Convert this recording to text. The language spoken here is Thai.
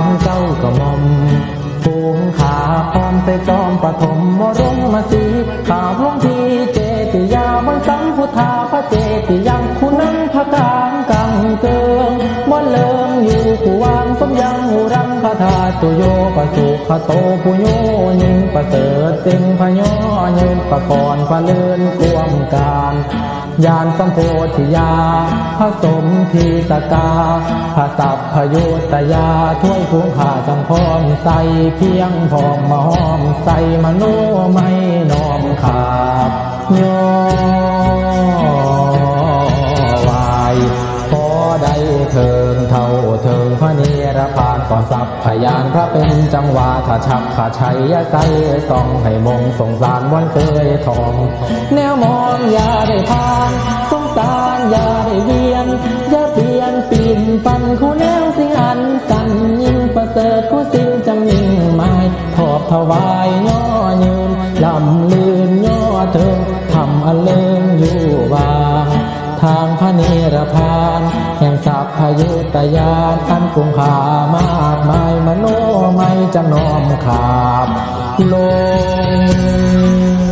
างเจ้ากระหม่อมฟูงขาพร้อมใส่จอมปฐมมรงมาสีข่าวหลวงทีเจติยาวันสัมพุทธาพระเจติยังคุณนังพระกลางกังเกิงมอนเลิงอยู่ผู้วางสมยังหูรังพระธาตุโยปสุขโตปุโยยิงประเสริฐสิงพยอยืนประกรณ์พระเลื่อนกวมการ ยานสัมโพธิยาผสมทีสกาพระสัพพยุตยาถ้วยพุงขาจังพร้อมใส่เพียงพร้อมมาห้อมใส่มโนไม่น้อมขาบโยวายพอได้เถิงเท่าเถิงพระเนรพานก่อสัพพยานพระเป็นจังหวะถ้าชักขาชัยยะใสส่องให้มงสงสารวันเคยทองแนวมองยาได้พา ถวายย่อยืนลำลืนย่อเถิงทำอันเลิงอยู่วางทางพระเนรพานแห่งสัพพยุตยานอันกุงขามากมายมโนไม่จะน้อมขาบลง